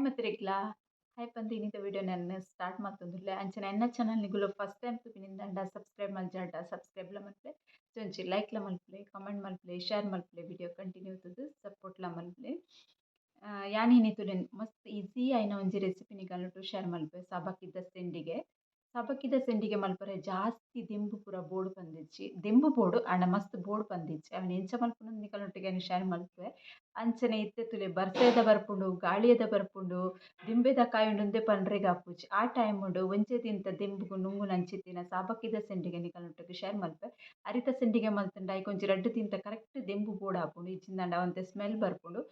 Hi ಮತ್ತೆರೆಗ್ಲಾ hi ಬಂದು ಇನ್ನಿತ video ನಾನು start ಮಲ್ತೊಂದುಲ್ಲೆ ಅಂಚನೆ ಎನ್ನ ಚಾನಲ್ ನಿಗುಲು ಫಸ್ಟ್ ಟೈಮ್ ತೂಪಿನಿಂದಾಂಡ ಸಬ್ಸ್ಕ್ರೈಬ್ ಮಲ್ಜಾಂಡ ಸಬ್ಸ್ಕ್ರೈಬ್ಲ ಮಲ್ಪಲೆ. ಲೈಕ್ ಲೈಕ್ಲ ಮಲ್ಪಲೆ. ಕಮೆಂಟ್ ಮಲ್ಪಲೆ. ಶೇರ್ ಮಲ್ಪ್ಲೆ. ವಿಡಿಯೋ ಕಂಟಿನ್ಯೂ ಸಪೋರ್ಟ್ ಸಪೋರ್ಟ್ಲ ಮಲ್ಪಲೆ. ಯಾನ್ ನೆನ್ ಮಸ್ತ್ ಈಸಿ ಆಯಿನ ಒಂಜಿ ರೆಸಿಪಿ ಕಲ್ನುಟ್ಟು ಶೇರ್ ಮಲ್ಪೆ ಸಬಕಿದ ಸೆಂಡಿಗೆ. ಸಬಕಿದ ಸೆಂಡಿಗೆ ಮಲ್ಪರೆ ಜಾಸ್ತಿ ದೆಂಬು ಪೂರ ಬೋಡು ಪಂದಿಜ್ಜಿ ದೆಂಬು ಬೋಡು ಆಂಡ ಮಸ್ತ್ ಬೋಡು ಪಂದಿಜ್ಜಿ ಅವೆನ್ ಎಂಚ ಮಲ್ಪುಂಡು ನಿಕಲ್ನೊಟ್ಟಿಗೆ ಶೇರ್ ಮಲ್ಪೆ ಅಂಚನೆ ಇತ್ತೆತ್ತುಲೆ ಬರ್ಸೆದ ಬರ್ಪುಂಡು, ಗಾಳಿಯದ ಬರ್ಪುಂಡು, ದಿಂಬೆದ ಕಾಯುಂಡು ಉಂದೆ ಪನ್ರೆಗ್ ಆಪುಜಿ ಆ ಒಂಚೆ ತಿಂತ ದೆಂಬುಗು ನುಂಗು ನಂಚಿತ್ತಿನ ಸಾಬಕ್ಕಿದ ಸೆಂಡಿಗೆ ನಿಕಲ್ನೊಟ್ಟಿಗೆ ಶೇರ್ ಮಲ್ಪೆ ಅರಿತ ಸೆಂಡಿಗೆ ಮಲ್ತಂಡ ಒಂಜಿ ರಡ್ಡ್ ತಿಂತ ಕರೆಕ್ಟ್ ದೆಂಬು ಬೋಡು ಆಪುಂಡು. ಇಜ್ಜಿಂದಾಂಡ ಅವಂತೆ ಸ್ಮೆಲ್ ಬರ್ಪುಂಡು.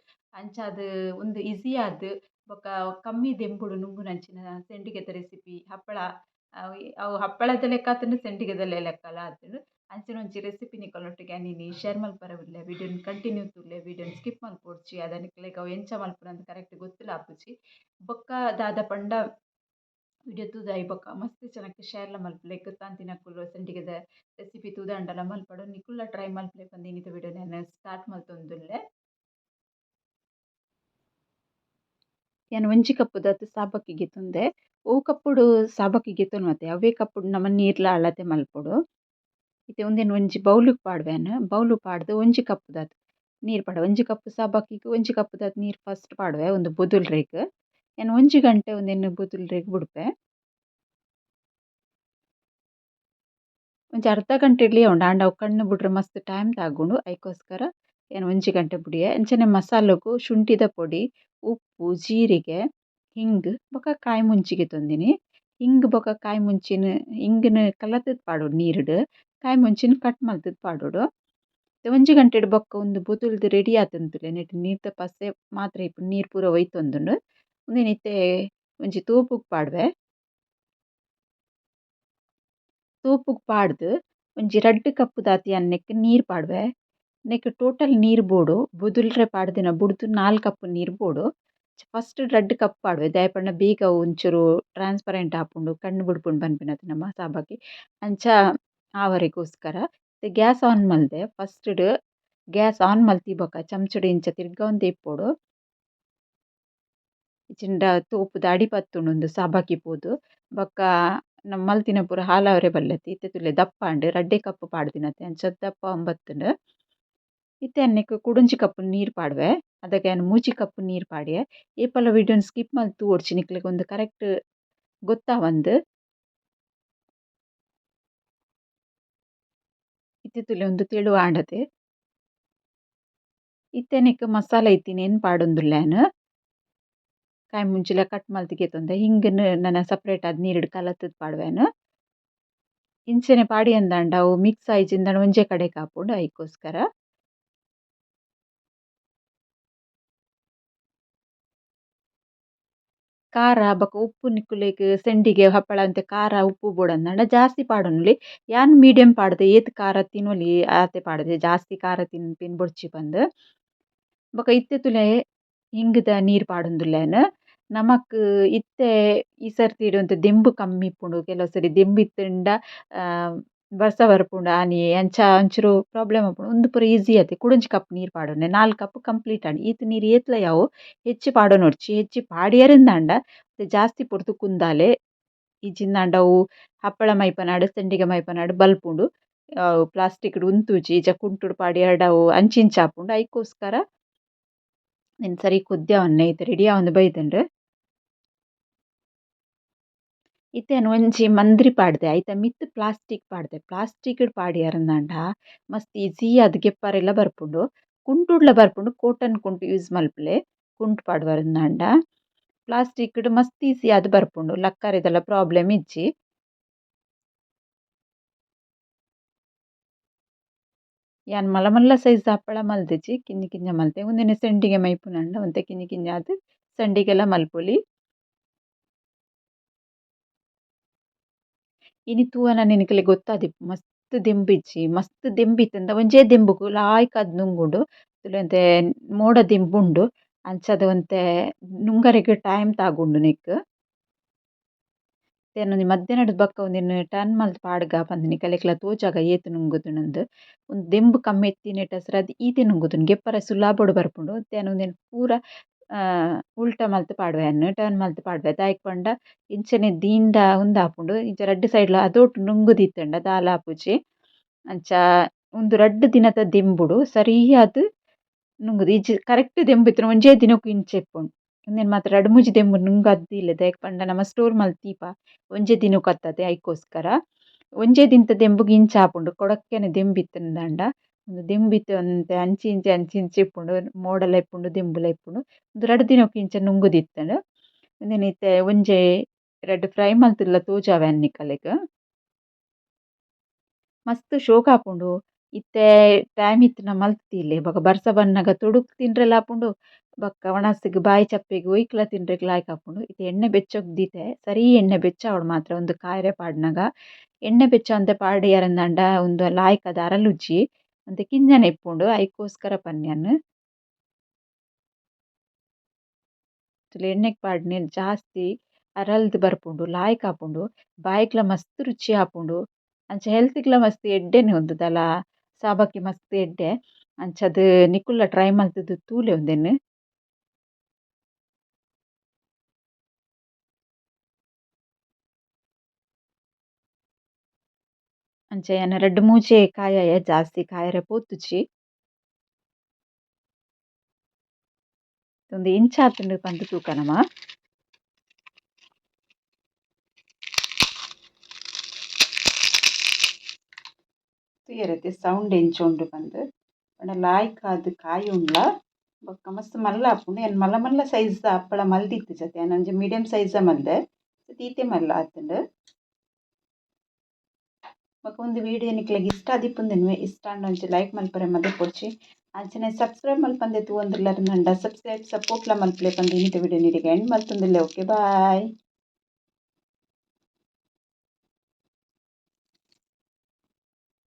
ಅಂಚ ಅದು ಒಂದು ಈಸಿ ಆದ್, ಬೊಕ ಕಮ್ಮಿ ದೆಂಬುಡು ನುಂಗುನಂಚಿನ ಸೆಂಡಿಗೆದ ರೆಸಿಪಿ ಹಪ್ಪಳ ಅವು ಹಪ್ಪಳದ ಲೆಕ್ಕ ಆತುಂಡು ಲೆಕ್ಕ ಅಲ್ಲ ಆತುಂಡು. ಅಂಚಿನ ಒಂಚಿ ರೆಸಿಪಿ ನಿಕಲ್ನೊಟ್ಟಿಗೆ ನೀನು ಶೇರ್ ಮಲ್ಪರ ವಿಡಿಯೋನ್ ಕಂಟಿನ್ಯೂ ತುರ್ಲೆ ವಿಡಿಯೋನ್ ಸ್ಕಿಪ್ ಮಲ್ಪೋಡ್ಚಿ, ಅದನ್ನ ಲೈಕ್ ಅವು ಎಂಚ ಮಲ್ಪುನ ಅಂತ ಕರೆಕ್ಟ್ ಗೊತ್ತಿಲ್ಲ ಆಪುಜಿ ಬೊಕ್ಕ ದಾದ ಪಂಡ ವಿಡಿಯೋ ತೂದಾಯಿ ಬೊಕ್ಕ ಮಸ್ತ್ ಚೆನ್ನಾಗಿ ಶೇರ್ಲ ಮಲ್ಪುಲೆ ಗೊತ್ತಾಂತಿನಕುಲು ಸೆಂಡಿಗೆದ ರೆಸಿಪಿ ತೂದಾಂಡಲ ಮಲ್ಪಡು ನಿಕುಲ್ಲ ಟ್ರೈ ಮಲ್ಪಲೆ ಪಂದ್ ಇನ್ನಿತ ವಿಡಿಯೋ ನಾನು ಸ್ಟಾರ್ಟ್ ಮಲ್ತೊಂದುಲ್ಲೆ ಯಾನ್ ಒಂಜಿ ಕಪ್ಪುದಾದ್ ಸಾಬಕ್ಕಿಗೆ ತುಂದೆ ಒವು ಕಪ್ಪುಡು ಸಾಬಕ್ಕಿಗೆ ತೊನ್ವತೆ ಅವ್ವೆ ಕಪ್ಪುಡು ನಮ ನೀರ್ಲ ಅಳತೆ ಮಲ್ಪೊಡು. ಇತ್ತೆ ಉಂದೆನ್ ಒಂಜಿ ಬೌಲುಗ್ ಪಾಡ್ವೆನ್ ಬೌಲು ಪಾಡ್ದ್ ಒಂಜಿ ಕಪ್ಪುದಾದ್ ನೀರ್ ಪಾಡ್ವೆ. ಒಂಜಿ ಕಪ್ಪು ಸಾಬಕ್ಕಿಗ್ ಒಂಜಿ ಕಪ್ಪುದಾತ್ ನೀರ್ ಫಸ್ಟ್ ಪಾಡ್ವೆ ಉಂದು ಬೊದುಲ್ರೆಗ್ ಯಾನ್ ಒಂಜಿ ಗಂಟೆ ಉಂದೆನ್ ಬೊದುಲ್ರೆಗ್ ಬುಡ್ಪೆ. ಒಂಜಿ ಅರ್ಧ ಗಂಟೆ ಇಡ್ಲಿ ಉಂಡ. ಆಂಡ ಅವು ಕಣ್ಣು ಬುಡ್ರೆ ಮಸ್ತ್ ಟೈಮ್ ತಾಗುಂಡು. ಐಕೋಸ್ಕರ ಯಾನ್ ಒಂಜಿ ಗಂಟೆ ಬುಡಿಯೆ ಅಂಚನೆ ಮಸಾಲೆಗ್, ಶುಂಠಿದ ಪೊಡಿ, ಉಪ್ಪು, ಜೀರಿಗೆ, ಹಿಂಗ್ ಬೊಕ ಕಾಯಿ ಮುಂಚಿಗೆ ತೊಂದಿನಿ. ಹಿಂಗ್ ಬೊಕ ಕಾಯಿ ಮುಂಚಿನ್, ಹಿಂಗ್ನ್ ಕಲತದ್ ಪಾಡೊಡು ನೀರುಡು, ಕಾಯಿ ಮುಂಚಿನ ಕಟ್ ಮಲ್ತದ್ ಪಾಡೊಡು. ಒಂಜಿ ಗಂಟೆಡ್ ಬೊಕ ಉಂದು ಬೊದುಲ್ದು ರೆಡಿ ಆತುಂಡುಲೆ ನೆಟ್ಟ್ ನೀರ್ದ ಪಸೆ ಮಾತ್ರ ಇಪ್ಪುಂಡು ನೀರ್ ಪೂರ ಒಯ್ತೊಂದುಂಡು. ಉಂದೆನ್ ಇತ್ತೆ ಒಂಜಿ ತೂಪುಗ್ ಪಾಡ್ವೆ. ತೋಪುಗ್ ಪಾಡ್ದ್ ಒಂಜಿ ರಡ್ಡ್ ಕಪ್ ಯಾನ್ ನೆಕ್ಕ್ ನೀರ್ ಪಾಡ್ವೆ. ನೆಕ್ಕ್ ಟೋಟಲ್ ನೀರ್ ಬೋಡು ಬೊದುಲ್ರೆ ಪಾಡ್ದಿನ ಬುಡ್ದು ನಾಲ್ ಕಪ್ ನೀರ್ ಬೋಡು ಫಸ್ಟ್ ರಡ್ಡ್ ಕಪ್ ಪಾಡ್ವೆ ದಾಯೆ ಬೇಗ ಒಂಚೂರು ಟ್ರಾನ್ಸ್ಪರೆಂಟ್ ಆಪುಂಡು ಕಣ್ಣು ಬುಡ್ಪುಂಡು ಪನ್ಪಿನತ್ತ ನಮ ಸಾಬಾಕಿ ಅಂಚ ಆವರೆಗೋಸ್ಕರ ಗ್ಯಾಸ್ ಆನ್ ಮಲ್ದೆ ಫಸ್ಟ್ಡ್ ಗ್ಯಾಸ್ ಆನ್ ಮಲ್ತಿ ಬೊಕ ಚಮಚಡ್ ಇಂಚ ತಿರ್ಗವೊಂದು ಇಪ್ಪೊಡು ಇಜ್ಜಿಂಡ ತೂಪುದ ಅಡಿ ಪತ್ತುಂಡು ಉಂದು ಸಾಬಾಕಿ ಪೋದು ಬೊಕ ನಮ ಮಲ್ತಿನ ಪೂರ ಹಾಲಾವರೆ ಬಲ್ಲತಿ ಇತ್ತೆ ತುಲೆ ದಪ್ಪ ಆಂಡ್ ರಡ್ಡೆ ಕಪ್ ಪಾಡ್ದಿನತೆ ಅಂಚ ದಪ್ಪ ಆವೊಂದು ಇತ್ತೆ ಕುಡೊಂಜಿ ಕಪ್ ನೀರ್ ಪಾಡ್ವೆ. ಅದಕ್ಕೆ ಯಾನ್ ಮೂಜಿ ಕಪ್ ನೀರ್ ಪಾಡ್ಯೆ. ಏಪಲ ವಿಡಿಯೋನ್ ಸ್ಕಿಪ್ ಮಲ್ತ್ ತೂವೊಡ್ಚಿ ನಿಕ್ಲೆಗ್ ಉಂದು ಕರೆಕ್ಟ್ ಗೊತ್ತಾವಂದ್ ಇತ್ತೆ ತುಲೆ ಉಂದು ತೆಳು ಆಂಡತೆ. ಇತ್ತೆನೆಕ್ ಮಸಾಲ ಇತ್ತಿನ ಎನ್ ಪಾಡೊಂದುಲ್ಲೆನ್. ಕಾಯಿ ಮುಂಚಿಲ ಕಟ್ ಮಲ್ತ್ ಕೆತ್ತೊಂದೆ ಹಿಂಗನ್ ನನ ಸಪರೇಟ್ ಆದ್ ನೀರುಡು ಕಲತದ್ ಪಾಡ್ವೆನ್. ಇಂಚನೆ ಪಾಡಿಯಂದಾಂಡ ಅವು ಮಿಕ್ಸ್ ಆಯಿಜಿಂದಾಂಡ ಒಂಜೆ ಕಡೆ ಆಪುಂಡು ಐಕೋಸ್ಕರ ಖಾರ, ಬೊಕ ಉಪ್ಪು ನಿಕುಲೆಗ್ ಸೆಂಡಿಗೆ ಹಪ್ಪಳ ಅಂತೆ ಖಾರ ಉಪ್ಪು ಬೋಡಾಂದಾಂಡ ಜಾಸ್ತಿ ಪಾಡೊನುಲ್ಲೆ ಯಾನ್ ಮೀಡಿಯಮ್ ಪಾಡ್ದೆ, ಏತ್ ಖಾರ ತಿನೊಲಿ ಆತೆ ಪಾಡ್ದೆ. ಜಾಸ್ತಿ ಖಾರ ತಿನ್ಪೆನ್ ಬೊಡ್ಚಿ ಪಂದ್ ಬೊಕ ಇತ್ತೆ ತುಲೆ ಹಿಂಗ್‌ದ ನೀರ್ ಪಾಡೊಂದುಲ್ಲೆನ್. ನಮಕ್ ಇತ್ತೆ ಈ ಸರ್ತಿಡ್ ಒಂತೆ ದೆಂಬು ಕಮ್ಮಿ ಇಪ್ಪುಂಡು ಕೆಲವು ಸರಿ ದೆಂಬು ಇತ್ತೆಂಡ ಬರ್ಸ ಬರ್ಪುಂಡು ಆನಿ ಅಂಚ ಒಂಚೂರು ಪ್ರಾಬ್ಲಮ್ ಆಪುಂಡು ಉಂದು ಪೂರ ಈಸಿ ಆತೆ ಕುಡೊಂಜಿ ಕಪ್ ನೀರ್ ಪಾಡೊನ್ನೆ ನಾಲ್ ಕಪ್ ಕಂಪ್ಲೀಟ್ ಆಂಡ್ ಈತ್ ನೀರ್ ಏತ್ಲ ಯಾವು ಹೆಚ್ಚಿ ಪಾಡೊನೊಡ್ಚಿ ಹೆಚ್ಚಿ ಪಾಡ್ಯರೆಂದಾಂಡ ಜಾಸ್ತಿ ಪೊರ್ತು ಕುಂದಾಲೆ ಇಜ್ಜಿಂದಾಂಡ ಅವು ಹಪ್ಪಳ ಮೈಪನಾಡ್ ಸೆಂಡಿಗೆ ಮೈಪನಾಡ್ ಬಲ್ಪುಂಡು ಪ್ಲಾಸ್ಟಿಕ್‌ಡ್ ಉಂತುಜಿ ಇಜ್ಜ ಕುಂಟುಡು ಪಾಡ್ಯರ್ಡ್ ಅವು ಅಂಚಿಂಚ ಆಪುಂಡು ಐಕೋಸ್ಕರ ನೆನ್ ಸರಿ ಕೊದ್ಯಾವನ್ನೆ ಐತೆ ರೆಡಿ ಆವೊಂದು ಬೈದ್ಂಡ್ ಇತ್ತೆ ಯಾನ್ ಒಂಜಿ ಮಂದ್ರಿ ಪಾಡ್ದೆ, ಐತ ಮಿತ್ತ್ ಪ್ಲಾಸ್ಟಿಕ್ ಪಾಡ್ದೆ. ಪ್ಲಾಸ್ಟಿಕ್‌ಡ್ ಪಾಡ್ಯರಂದಾಂಡ ಮಸ್ತ್ ಈಸಿ ಆದ್ ಗೆಪ್ಪರೆಲ ಬರ್ಪುಂಡು. ಕುಂಟುಡ್ಲ ಬರ್ಪುಂಡು, ಕೋಟನ್ ಕುಂಟು ಯೂಸ್ ಮಲ್ಪುಲೆ ಕುಂಟು ಪಾಡ್ವರಂದಾಂಡ ಪ್ಲಾಸ್ಟಿಕ್‌ಡ್ ಮಸ್ತ್ ಈಸಿ ಆದ್ ಬರ್ಪುಂಡು ಲಕ್ಕರೆದಲ ಪ್ರಾಬ್ಲಮ್ ಇಜ್ಜಿ. ಯಾನ್ ಮಲ್ಲ ಮಲ್ಲ ಸೈಜ್ ಹಪ್ಪಳ ಮಲ್ದೆಜಿ ಕಿಂಜ ಕಿಂಜ ಮಲ್ತೆ. ಉಂದೆನ್ ಸೆಂಡಿಗೆ ಮೈಪುನಂಡ, ಒಂತೆ ಕಿಂಜ ಕಿಂಜ ಆದ್ ಸೆಂಡಿಗೆಲ ಮಲ್ಪೊಲಿ. ಇನಿ ತೂವನ ನಿನಕ್ಲೆಗ್ ಗೊತ್ತಾದಿಪ್ಪು ಮಸ್ತ್ ದೆಂಬು ಇಜ್ಜಿ ಮಸ್ತ್ ದೆಂಬು ಇತ್ತಂದ ಒಂಜೇ ದಿಂಬುಗು ಲಾಯ್ಕಾದ್ ನುಂಗುಂಡು ತುಲೆ ಒಂತೆ ಮೋಡ ದಿಂಬುಂಡು, ಅಂಚಾದ್ ಒಂತೆ ನುಂಗರೆಗ್ ಟೈಮ್ ತಾಗುಂಡು ನೆಕ್ಕ್. ಯಾನ್ ಮಧ್ಯಾಹ್ನಡ್ ಬಕ್ಕ ಉಂದೆನ್ ಟರ್ನ್ ಮಲ್ತ್ ಪಾಡ್ಗ ಪಂದ್ ನಿಕಲೆಗ್ಲ ತೋಜಾಗ ಏತ್ ನುಂಗುದುಂಡು ಉಂದು ದಿಂಬು ಕಮ್ಮಿ ಇತ್ತಿನ ಅಸರಾದ್ ಈತೆ ನುಂಗುದುಂಡು ಗೆಪ್ಪರೆ ಸುಲಾಬೊಡು ಬರ್ಪುಂಡು ಯಾನ್ ಉಂದೆನ್ ಪೂರ ಮಲ್ತ್ ಪಾಡ್ವೆನ್ ಟರ್ನ್ ಮಲ್ತ್ ಪಾಡ್ವೆ. ದಾಯೆ ಇಂಚನೆ ದೀಂಡ ಉಂದಾಪುಂಡು ಇಂಚ ರಡ್ಡ್ ಸೈಡ್ಲ ಅದೋಟು ನುಂಗುದಿತ್ತಂಡ ದಾಲ ಆಪುಜಿ ಅಂಚ ಉಂದು ರಡ್ಡ್ ದಿನದ ದಿಂಬುಡು, ಸರಿಯಾದ್ ನುಂಗುದು. ಇಜ್ಜಿ ಕರೆಕ್ಟ್ ದೆಂಬು ಇತ್ತ್ಂಡ ಒಂಜೇ ದಿನಕ್ಕೂ ಇಂಚ ಇಪ್ಪುಂಡು ಉಂದೆನ್ ಮಾತ್ರ ರಡ್ಡ್ ಮೂಜಿ ದೆಂಬು ನುಂಗದ್ದಿಲ್ಲ ದಾಯೆ ಪಂಡ ನಮ ಸ್ಟೋರ್ ಮಲ್ತೀಪ ಒಂಜೇ ದಿನಕ್ಕೂ ಅತ್ತದೆ ಐಕೋಸ್ಕರ ಒಂಜೇ ದಿನದ ದೆಂಬುಗು ಇಂಚ ಆಪುಂಡು ಕೊಡಕ್ಕೆನೆ ದೆಂಬು ಇತ್ತ್ಂಡಾಂಡ. ಉಂದು ದೆಂಬು ಇತ್ತ್ ಒಂತೆ, ಅಂಚಿ ಇಂಚಿ ಅಂಚಿ ಇಂಚಿ ಇಪ್ಪುಂಡು, ಮೋಡಲ ಇಪ್ಪುಂಡು, ದಿಂಬುಲ ಇಪ್ಪುಂಡು. ಉಂದು ರಡ್ಡ್ ದಿನಕ್ಕೂ ಇಂಚ ನುಂಗುದಿತ್ತಂಡ್. ಇತ್ತೆ ಒಂಜೆ ರಡ್ಡ್ ಫ್ರೈ ಮಲ್ತುಲ್ಲ ತೋಜಾವೆನ್ ನಿಕಲೆಗ್ ಮಸ್ತ್ ಶೋಕ ಆಪುಂಡು. ಇತ್ತೆ ಟೈಮ್ ಇತ್ತ್ಂಡ ಮಲ್ತಿಲೆ ಬೊಕ ಬರ್ಸ ಬನ್ನಗ ತೊಡುಕ್ ತಿಂಡ್ರೆಲ ಆಪುಂಡು. ಬೊಕ ವನಸ್ಗ್ ಬಾಯಿ ಚಪ್ಪೆಗ್ ಒಯ್ಕ್ಲ ತಿಂಡ್ರೆಗ್ ಲಾಯ್ಕ್ ಆಪುಂಡು. ಇತ್ತೆ ಎಣ್ಣೆ ಬೆಚ್ಚೊಗ್ ದೀತೆ ಸರಿ ಎಣ್ಣೆ ಬೆಚ್ಚ ಬೆಚ್ಚಾವೊಡು ಮಾತ್ರ ಉಂದು ಕಾಯರೆ ಪಾಡ್ನಗ. ಎಣ್ಣೆ ಬೆಚ್ಚಂದೆ ಪಾಡ್ಯರೆಂದಾಂಡ ಉಂದು ಲಾಯ್ಕ್ ಅರಲುಜ್ಜಿ. ಒಂತೆ ಕಿಂಜನ ಇಪ್ಪುಂಡು ಐಕೋಸ್ಕರ ಪನ್ಯನ್. ಎಣ್ಣೆಗ್ ಪಾಡ್ನೆ ಜಾಸ್ತಿ ಅರಲ್ದ್ ಬರ್ಪುಂಡು, ಲಾಯ್ಕ್ ಆಪುಂಡು ಬಾಯ್ಗ್ಲ ಮಸ್ತ್ ರುಚಿ ಆಪುಂಡು ಅಂಚ ಹೆಲ್ತ್ಗ್ಲ ಮಸ್ತ್ ಎಡ್ಡೆನೆ ಉಂದು ದಾಲ ಸಾಬಕ್ಕೆ ಮಸ್ತ್ ಎಡ್ಡೆ. ಅಂಚಾದ್ ನಿಕುಲ್ಲ ಟ್ರೈ ಮಲ್ತುದು ತೂಲೆ ಉಂದೆನ್. ಅಂಚ ಎನ್ನ ರಡ್ಡ್ ಮೂಜಿ ಕಾಯಯೆ ಜಾಸ್ತಿ ಕಾಯರೆ ಪೋತುಜಿ ಉಂದು ಇಂಚ ಆತುಂಡ್ ಪಂದ್ ತೂಕ ನಮ ತೂಯೆರೆ ಸೌಂಡ್ ಎಂಚ ಉಂಡು ಪಂದ್ ಪಂಡ ಲಾಯ್ಕ್ ಆದ್ ಕಾಯಿ ಉಂಡ್ಲ ಬೊಕ್ಕ ಮಸ್ತ್ ಮಲ್ಲ ಆಪುಂಡು ಎನ್ನ ಮಲ್ಲ ಮಲ್ಲ ಸೈಜ್ ದ ಹಪ್ಪಳ ಮಲ್ದಿತ್ತ್ ಜತೆ ಯಾನ್ ಒಂಜಿ ಮೀಡಿಯಮ್ ಸೈಜ್ ದ ಮಲ್ದೆ ತೀತೆ ಮಲ್ಲ ಆತುಂಡ್ ಬೊಕ ಉಂದು ವೀಡಿಯೋ ನಿಕ್ಲೆಗ್ ಇಷ್ಟ ಆದಿಪ್ಪುಂದೆನ್ ಇಷ್ಟ ಆಂಡ ಒಂಜಿ ಲೈಕ್ ಮಲ್ಪರೆ ಮಲ್ಲೆ ಕೊರ್ಚಿ ಅಂಚನೆ ಸಬ್ಸ್ಕ್ರೈಬ್ ಮಲ್ಪಂದೆ ತೂವೊಂದುಲ್ಲೆರ್ ನಂಡ ಸಬ್ಸ್ಕ್ರೈಬ್ ಸಪೋರ್ಟ್ಲ ಮಲ್ಪಲೆ ಪಂದ್ ಇನ್ನಿತ ವೀಡಿಯೋ ನಿಡೆಗೆ ಎಂಡ್ ಮಲ್ತೊಂದುಲ್ಲೆ ಓಕೆ ಬಾಯ್